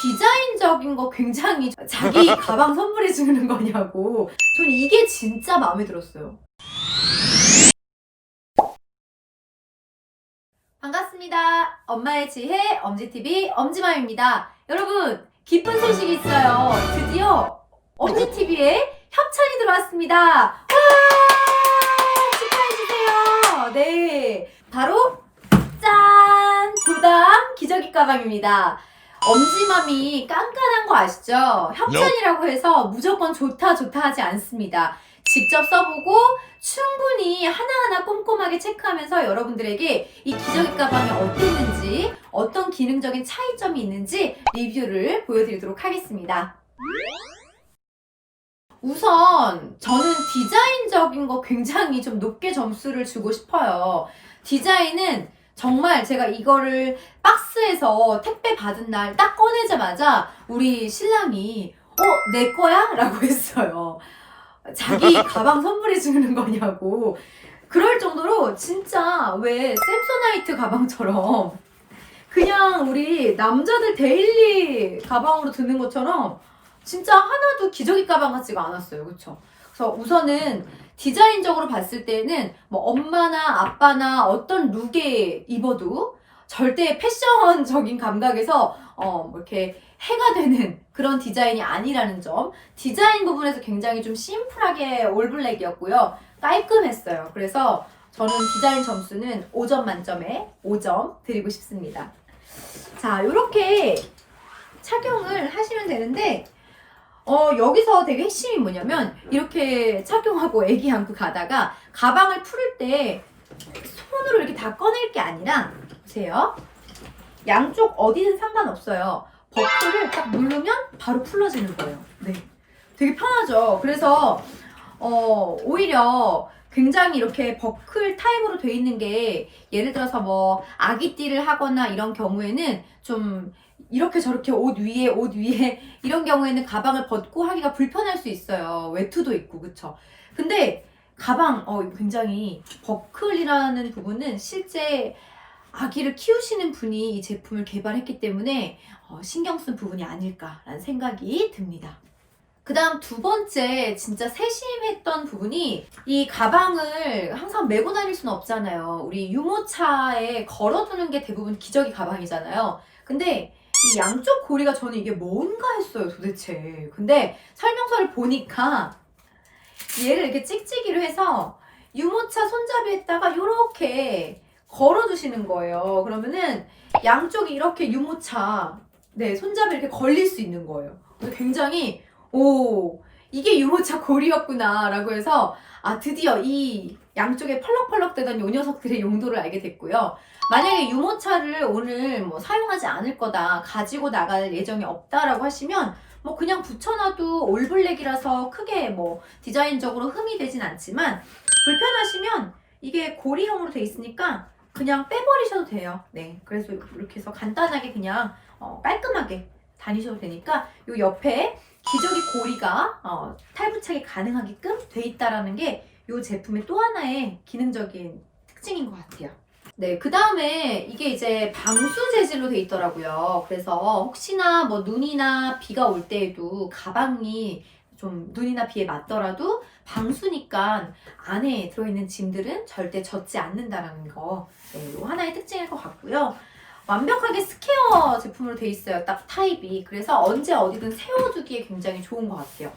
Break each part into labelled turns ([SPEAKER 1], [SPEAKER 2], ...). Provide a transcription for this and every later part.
[SPEAKER 1] 디자인적인 거 굉장히 자기 가방 선물해 주는 거냐고. 전 이게 진짜 마음에 들었어요. 반갑습니다. 엄마의 지혜 엄지TV 엄지맘입니다. 여러분, 기쁜 소식이 있어요. 드디어 엄지TV에 협찬이 들어왔습니다. 와! 축하해주세요. 네. 바로, 짠! 도담 기저귀 가방입니다. 엄지맘이 깐깐한 거 아시죠? 협찬이라고 해서 무조건 좋다 좋다 하지 않습니다. 직접 써보고 충분히 하나하나 꼼꼼하게 체크하면서 여러분들에게 이 기저귀 가방이 어땠는지 어떤 기능적인 차이점이 있는지 리뷰를 보여드리도록 하겠습니다. 우선 저는 디자인적인 거 굉장히 좀 높게 점수를 주고 싶어요. 디자인은 정말 제가 이거를 박스에서 택배 받은 날 딱 꺼내자마자 우리 신랑이 어, 내 거야? 라고 했어요. 자기 가방 선물해 주는 거냐고. 그럴 정도로 진짜 왜 샘소나이트 가방처럼 그냥 우리 남자들 데일리 가방으로 드는 것처럼 진짜 하나도 기저귀 가방 같지가 않았어요. 그쵸? 그래서 우선은 디자인적으로 봤을 때는 뭐 엄마나 아빠나 어떤 룩에 입어도 절대 패션적인 감각에서 어, 뭐 이렇게 해가 되는 그런 디자인이 아니라는 점. 디자인 부분에서 굉장히 좀 심플하게 올블랙이었고요. 깔끔했어요. 그래서 저는 디자인 점수는 5점 만점에 5점 드리고 싶습니다. 자, 이렇게 착용을 하시면 되는데, 어, 여기서 되게 핵심이 뭐냐면, 이렇게 착용하고 애기 안고 가다가, 가방을 풀을 때, 손으로 이렇게 다 꺼낼 게 아니라, 보세요. 양쪽 어디든 상관없어요. 버클을 딱 누르면 바로 풀러지는 거예요. 네. 되게 편하죠. 그래서, 어, 오히려 굉장히 이렇게 버클 타입으로 돼 있는 게, 예를 들어서 뭐, 아기띠를 하거나 이런 경우에는 좀, 이렇게 저렇게 옷 위에 옷 위에 이런 경우에는 가방을 벗고 하기가 불편할 수 있어요. 외투도 있고 그쵸? 근데 가방 어 굉장히 버클이라는 부분은 실제 아기를 키우시는 분이 이 제품을 개발했기 때문에 어, 신경 쓴 부분이 아닐까라는 생각이 듭니다. 그 다음 두 번째 진짜 세심했던 부분이 이 가방을 항상 메고 다닐 수는 없잖아요. 우리 유모차에 걸어두는 게 대부분 기저귀 가방이잖아요. 근데 이 양쪽 고리가 저는 이게 뭔가 했어요 도대체. 근데 설명서를 보니까 얘를 이렇게 찍찍이로 해서 유모차 손잡이에다가 이렇게 걸어두시는 거예요. 그러면은 양쪽이 이렇게 유모차 네 손잡이 이렇게 걸릴 수 있는 거예요. 굉장히 오 이게 유모차 고리였구나라고 해서 아 드디어 이 양쪽에 펄럭펄럭대던 요 녀석들의 용도를 알게 됐고요. 만약에 유모차를 오늘 뭐 사용하지 않을 거다 가지고 나갈 예정이 없다라고 하시면 뭐 그냥 붙여놔도 올블랙이라서 크게 뭐 디자인적으로 흠이 되진 않지만 불편하시면 이게 고리형으로 돼 있으니까 그냥 빼버리셔도 돼요. 네, 그래서 이렇게 해서 간단하게 그냥 어, 깔끔하게 다니셔도 되니까 요 옆에 기저귀 고리가 어, 탈부착이 가능하게끔 돼 있다라는 게 이 제품의 또 하나의 기능적인 특징인 것 같아요. 네, 그 다음에 이게 이제 방수 재질로 돼 있더라고요. 그래서 혹시나 뭐 눈이나 비가 올 때에도 가방이 좀 눈이나 비에 맞더라도 방수니까 안에 들어있는 짐들은 절대 젖지 않는다라는 거. 네, 요 하나의 특징일 것 같고요. 완벽하게 스퀘어 제품으로 돼 있어요. 딱 타입이. 그래서 언제 어디든 세워두기에 굉장히 좋은 것 같아요.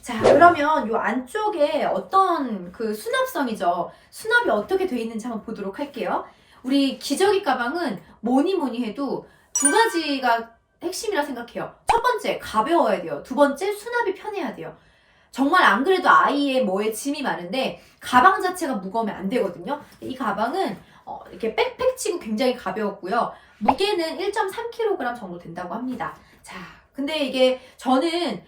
[SPEAKER 1] 자, 그러면 요 안쪽에 어떤 그 수납성이죠. 수납이 어떻게 돼 있는지 한번 보도록 할게요. 우리 기저귀 가방은 뭐니 뭐니 해도 두 가지가 핵심이라 생각해요. 첫 번째, 가벼워야 돼요. 두 번째, 수납이 편해야 돼요. 정말 안 그래도 아이의 뭐에 짐이 많은데 가방 자체가 무거우면 안 되거든요. 이 가방은 어, 이렇게 백팩 치고 굉장히 가벼웠고요. 무게는 1.3kg 정도 된다고 합니다. 자, 근데 이게 저는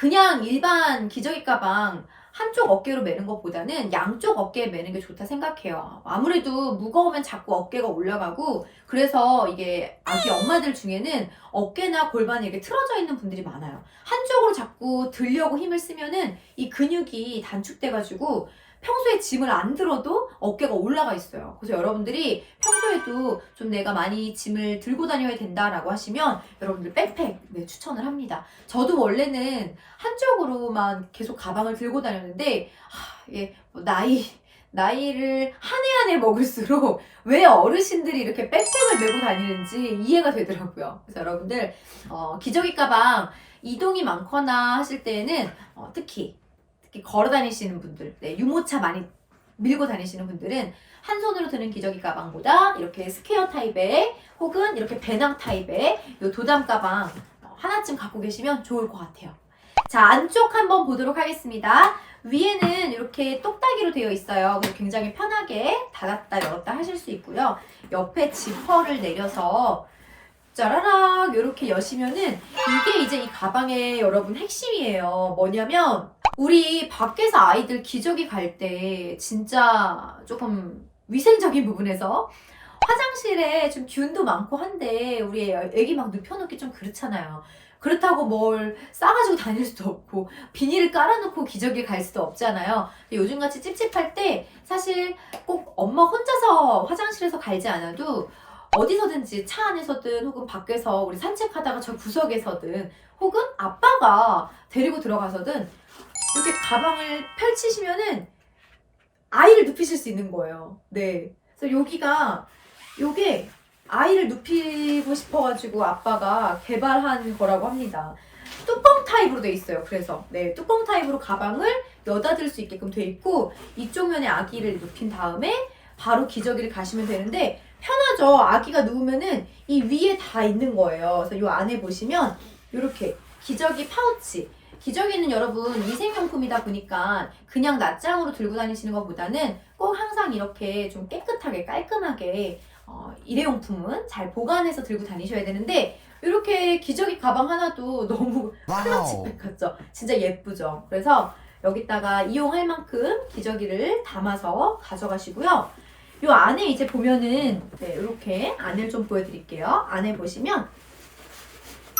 [SPEAKER 1] 그냥 일반 기저귀 가방 한쪽 어깨로 매는 것보다는 양쪽 어깨에 매는 게 좋다 생각해요. 아무래도 무거우면 자꾸 어깨가 올라가고 그래서 이게 아기 엄마들 중에는 어깨나 골반이 이렇게 틀어져 있는 분들이 많아요. 한쪽으로 자꾸 들려고 힘을 쓰면은 이 근육이 단축돼가지고 평소에 짐을 안 들어도 어깨가 올라가 있어요. 그래서 여러분들이 평소에도 좀 내가 많이 짐을 들고 다녀야 된다라고 하시면 여러분들 백팩 네, 추천을 합니다. 저도 원래는 한쪽으로만 계속 가방을 들고 다녔는데 하, 예, 뭐 나이 나이를 한 해 한 해 먹을수록 왜 어르신들이 이렇게 백팩을 메고 다니는지 이해가 되더라고요. 그래서 여러분들 어, 기저귀 가방 이동이 많거나 하실 때에는 어, 특히 특히 걸어 다니시는 분들, 네, 유모차 많이 밀고 다니시는 분들은 한 손으로 드는 기저귀 가방보다 이렇게 스퀘어 타입의 혹은 이렇게 배낭 타입의 요 도담 가방 어, 하나쯤 갖고 계시면 좋을 것 같아요. 자, 안쪽 한번 보도록 하겠습니다. 위에는 이렇게 똑딱이로 되어 있어요. 굉장히 편하게 닫았다 열었다 하실 수 있고요. 옆에 지퍼를 내려서 짜라락 이렇게 여시면은 이게 이제 이 가방의 여러분 핵심이에요. 뭐냐면 우리 밖에서 아이들 기저귀 갈 때 진짜 조금 위생적인 부분에서 화장실에 좀 균도 많고 한데 우리 애기 막 눕혀놓기 좀 그렇잖아요. 그렇다고 뭘 싸가지고 다닐 수도 없고 비닐을 깔아놓고 기저귀 갈 수도 없잖아요. 요즘같이 찝찝할 때 사실 꼭 엄마 혼자서 화장실에서 갈지 않아도 어디서든지 차 안에서든 혹은 밖에서 우리 산책하다가 저 구석에서든 혹은 아빠가 데리고 들어가서든 이렇게 가방을 펼치시면은 아이를 눕히실 수 있는 거예요. 네. 그래서 여기가 요게 아이를 눕히고 싶어가지고 아빠가 개발한 거라고 합니다. 뚜껑 타입으로 돼 있어요. 그래서 네 뚜껑 타입으로 가방을 여닫을 수 있게끔 돼 있고 이쪽 면에 아기를 눕힌 다음에 바로 기저귀를 가시면 되는데 편하죠. 아기가 누우면은 이 위에 다 있는 거예요. 그래서 이 안에 보시면 이렇게 기저귀 파우치. 기저귀는 여러분 위생용품이다 보니까 그냥 낱장으로 들고 다니시는 것보다는 꼭 항상 이렇게 좀 깨끗하게 깔끔하게 어, 일회용품은 잘 보관해서 들고 다니셔야 되는데 이렇게 기저귀 가방 하나도 너무 클러치백 같죠? 진짜 예쁘죠? 그래서 여기다가 이용할 만큼 기저귀를 담아서 가져가시고요. 이 안에 이제 보면은 네, 이렇게 안을 좀 보여드릴게요. 안에 보시면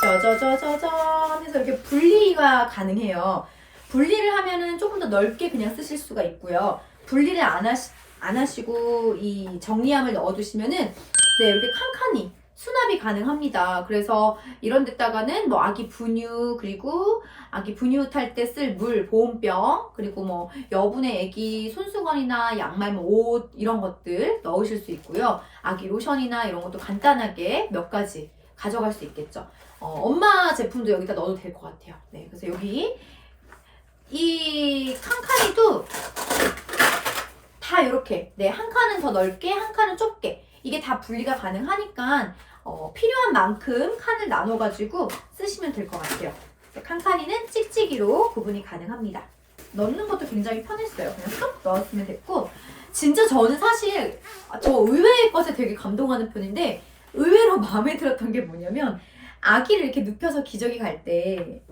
[SPEAKER 1] 짜자자자잔 해서 이렇게 분리가 가능해요. 분리를 하면은 조금 더 넓게 그냥 쓰실 수가 있고요. 분리를 안, 하시, 안 하시고 이 정리함을 넣어두시면은 네, 이렇게 칸칸이 수납이 가능합니다. 그래서 이런 데다가는 뭐 아기 분유 그리고 아기 분유 탈 때 쓸 물, 보온병 그리고 뭐 여분의 아기 손수건이나 양말, 뭐 옷 이런 것들 넣으실 수 있고요. 아기 로션이나 이런 것도 간단하게 몇 가지 가져갈 수 있겠죠. 어, 엄마 제품도 여기다 넣어도 될 것 같아요. 네, 그래서 여기 이 칸칸이도 다 이렇게 네, 한 칸은 더 넓게, 한 칸은 좁게 이게 다 분리가 가능하니까 어, 필요한 만큼 칸을 나눠가지고 쓰시면 될 것 같아요. 칸칸이는 찍찍이로 구분이 가능합니다. 넣는 것도 굉장히 편했어요. 그냥 쏙 넣었으면 됐고 진짜 저는 사실 아, 저 의외의 것에 되게 감동하는 편인데 의외로 마음에 들었던 게 뭐냐면 아기를 이렇게 눕혀서 기저귀 갈 때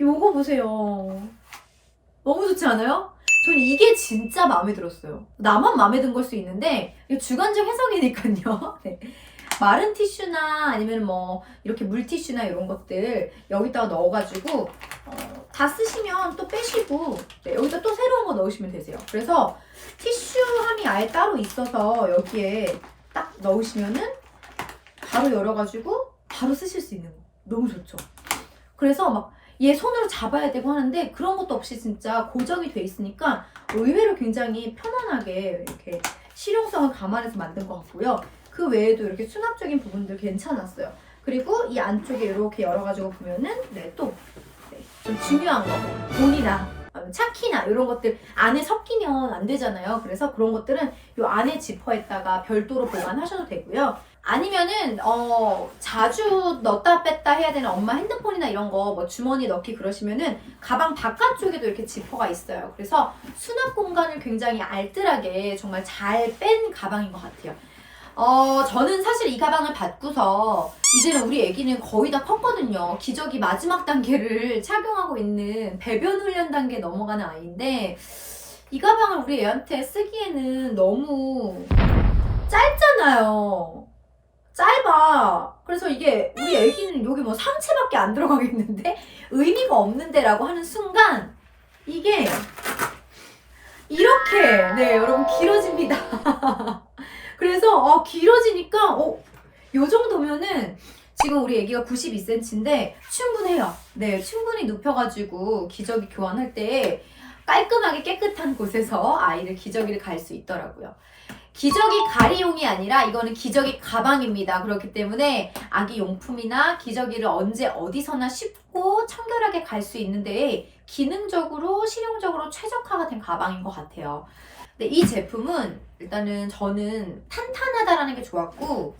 [SPEAKER 1] 요거 보세요. 너무 좋지 않아요? 전 이게 진짜 마음에 들었어요. 나만 마음에 든 걸 수 있는데 이거 주관적 해석이니까요. 네. 마른 티슈나 아니면 뭐 이렇게 물티슈나 이런 것들 여기다가 넣어가지고 어, 다 쓰시면 또 빼시고 네, 여기다 또 새로운 거 넣으시면 되세요. 그래서 티슈함이 아예 따로 있어서 여기에 딱 넣으시면은 바로 열어가지고 바로 쓰실 수 있는 거. 너무 좋죠. 그래서 막 얘 손으로 잡아야 되고 하는데 그런 것도 없이 진짜 고정이 돼 있으니까 의외로 굉장히 편안하게 이렇게 실용성을 감안해서 만든 것 같고요. 그 외에도 이렇게 수납적인 부분들 괜찮았어요. 그리고 이 안쪽에 이렇게 열어가지고 보면은 네, 또 네, 좀 중요한 거 돈이나 차키나 이런 것들 안에 섞이면 안 되잖아요. 그래서 그런 것들은 이 안에 지퍼에다가 별도로 보관하셔도 되고요. 아니면은 어 자주 넣었다 뺐다 해야 되는 엄마 핸드폰이나 이런 거 뭐 주머니 넣기 그러시면은 가방 바깥쪽에도 이렇게 지퍼가 있어요. 그래서 수납 공간을 굉장히 알뜰하게 정말 잘 뺀 가방인 것 같아요. 어, 저는 사실 이 가방을 받고서 이제는 우리 애기는 거의 다 컸거든요. 기저귀 마지막 단계를 착용하고 있는 배변 훈련 단계 넘어가는 아이인데 이 가방을 우리 애한테 쓰기에는 너무 짧잖아요. 짧아. 그래서 이게 우리 애기는 여기 뭐 상체밖에 안 들어가겠는데 의미가 없는데라고 하는 순간 이게 이렇게 네 여러분 길어집니다. 그래서 어, 길어지니까 어, 요 정도면은 지금 우리 애기가 92cm인데 충분해요. 네 충분히 눕혀가지고 기저귀 교환할 때 깔끔하게 깨끗한 곳에서 아이를 기저귀를 갈 수 있더라고요. 기저귀 가리용이 아니라 이거는 기저귀 가방입니다. 그렇기 때문에 아기 용품이나 기저귀를 언제 어디서나 쉽고 청결하게 갈 수 있는데 기능적으로 실용적으로 최적화가 된 가방인 것 같아요. 근데 이 제품은 일단은 저는 탄탄하다라는 게 좋았고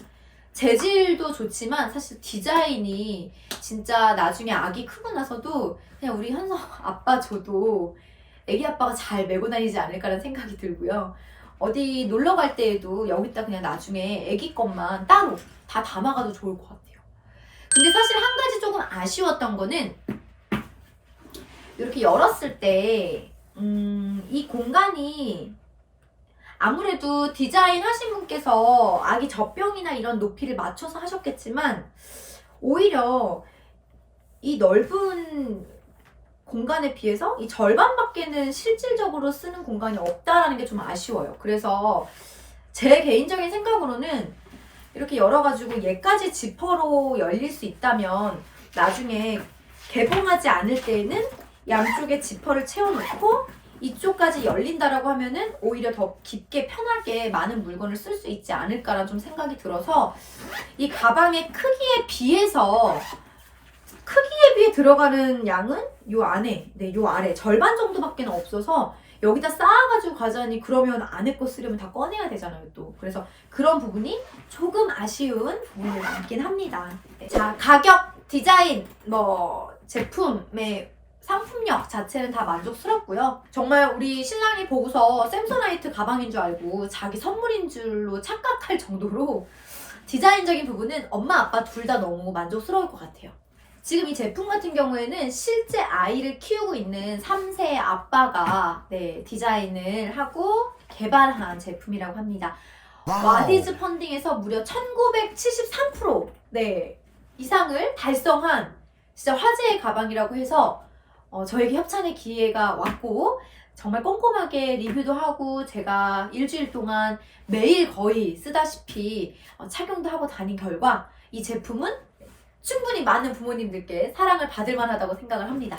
[SPEAKER 1] 재질도 좋지만 사실 디자인이 진짜 나중에 아기 크고 나서도 그냥 우리 현성 아빠 줘도 애기 아빠가 잘 메고 다니지 않을까라는 생각이 들고요. 어디 놀러 갈 때에도 여기다 그냥 나중에 애기 것만 따로 다 담아가도 좋을 것 같아요. 근데 사실 한 가지 조금 아쉬웠던 거는 이렇게 열었을 때, 음, 이 공간이 아무래도 디자인 하신 분께서 아기 젖병이나 이런 높이를 맞춰서 하셨겠지만, 오히려 이 넓은 공간에 비해서 이 절반밖에는 실질적으로 쓰는 공간이 없다라는 게 좀 아쉬워요. 그래서 제 개인적인 생각으로는 이렇게 열어가지고 얘까지 지퍼로 열릴 수 있다면 나중에 개봉하지 않을 때에는 양쪽에 지퍼를 채워놓고 이쪽까지 열린다라고 하면은 오히려 더 깊게 편하게 많은 물건을 쓸 수 있지 않을까라는 좀 생각이 들어서 이 가방의 크기에 비해서 크기에 비해 들어가는 양은 요 안에, 네, 요 아래 절반 정도밖에 없어서 여기다 쌓아가지고 가자니 그러면 안에 거 쓰려면 다 꺼내야 되잖아요 또. 그래서 그런 부분이 조금 아쉬운 부분이 많긴 합니다. 네, 자 가격, 디자인, 뭐 제품의 상품력 자체는 다 만족스럽고요. 정말 우리 신랑이 보고서 샘소나이트 가방인 줄 알고 자기 선물인 줄로 착각할 정도로 디자인적인 부분은 엄마 아빠 둘 다 너무 만족스러울 것 같아요. 지금 이 제품 같은 경우에는 실제 아이를 키우고 있는 3세 아빠가 네, 디자인을 하고 개발한 제품이라고 합니다. 와디즈 펀딩에서 무려 1973% 네, 이상을 달성한 진짜 화제의 가방이라고 해서 어, 저에게 협찬의 기회가 왔고 정말 꼼꼼하게 리뷰도 하고 제가 일주일 동안 매일 거의 쓰다시피 어, 착용도 하고 다닌 결과 이 제품은 충분히 많은 부모님들께 사랑을 받을 만하다고 생각을 합니다.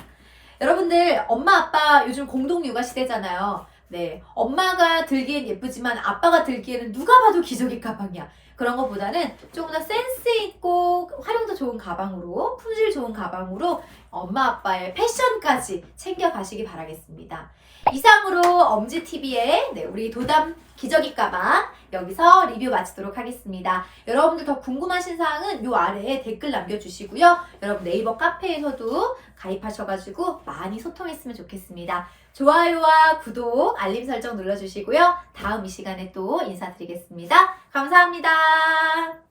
[SPEAKER 1] 여러분들 엄마 아빠 요즘 공동 육아 시대잖아요. 네, 엄마가 들기엔 예쁘지만 아빠가 들기에는 누가 봐도 기저귀 가방이야. 그런 것보다는 조금 더 센스 있고 활용도 좋은 가방으로 품질 좋은 가방으로 엄마 아빠의 패션까지 챙겨 가시기 바라겠습니다. 이상으로 엄지 TV의 네, 우리 도담 기저귀 가방 여기서 리뷰 마치도록 하겠습니다. 여러분들 더 궁금하신 사항은 요 아래에 댓글 남겨주시고요. 여러분 네이버 카페에서도 가입하셔가지고 많이 소통했으면 좋겠습니다. 좋아요와 구독, 알림 설정 눌러주시고요. 다음 이 시간에 또 인사드리겠습니다. 감사합니다.